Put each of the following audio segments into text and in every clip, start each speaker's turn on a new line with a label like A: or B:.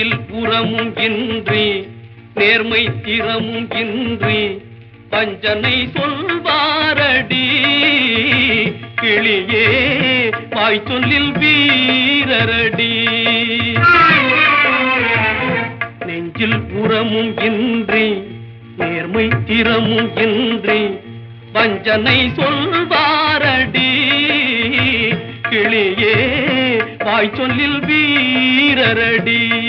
A: நெஞ்சில் புறமும் இன்றி நேர்மை திறமும் இன்றி பஞ்சனை சொல்வாரடி. கிளியே வாய் சொல்லில் வீரரடி. நெஞ்சில் புறமும் இன்றி நேர்மை திறமும் இன்றி வஞ்சனை சொல்வாரடி. கிளியே வாய் சொல்லில் வீரரடி.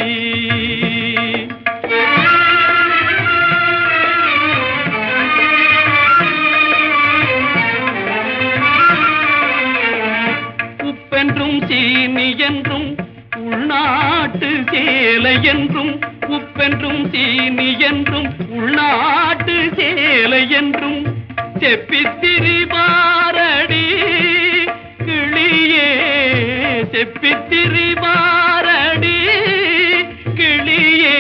A: உப்பென்றும் சீனி என்றும் உள்நாட்டு சேலை என்றும் உப்பென்றும் சீனி என்றும் உள்நாட்டு சேலை என்றும் செப்பித்திரிபாரடி கிளியே செப்பித்திரிபாரடி கிளியே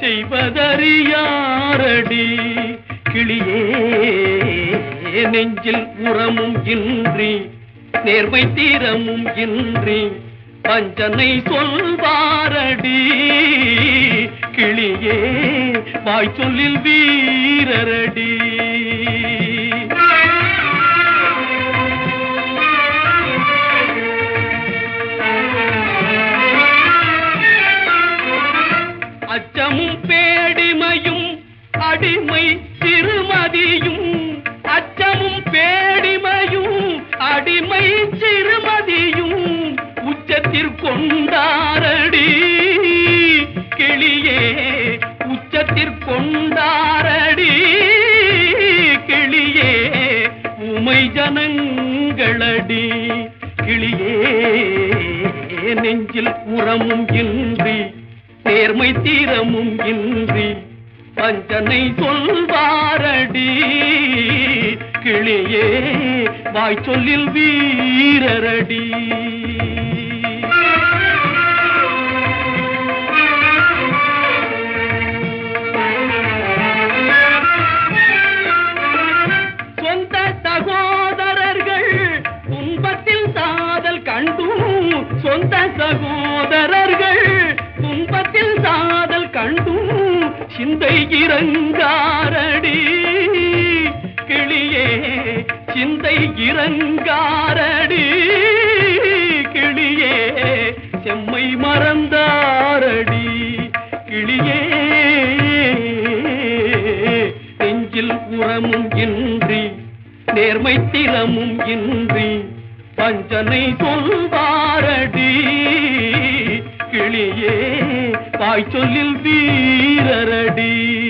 A: செய்வதறியாரடி. கிளியே நெஞ்சில் உரமும் இன்றி நேர்மை தீரமும் இன்றி வஞ்சனை சொல்வாரடி. கிளியே வாய் சொல்லில் வீரரடி. அச்சமும் பேடிமையும் அடிமை திருமதியும் அடிமை சிறுமதியும் உச்சத்திற்கொண்டாரடி கிளியே உச்சத்திற்கொண்டாரடி கிளியே உமை ஜனங்களடி. கிளியே நெஞ்சில் உரமும் இன்றி நேர்மை தீரமும் இன்றி வஞ்சனை சொல்வாரடி. கிளியே வாய் சொல்லில் வீரரடி. சொந்த சகோதரர்கள் சிந்தை இறங்காரடி. கிளியே சிந்தை இறங்காரடி. கிளியே செம்மை மறந்தாரடி. கிளியே நெஞ்சில் உரமும் இன்றி நேர்மை திறமும் இன்றி பஞ்சனை சொல்வாரடி. கிளியே வாய் சொல்லில் வீரரடி.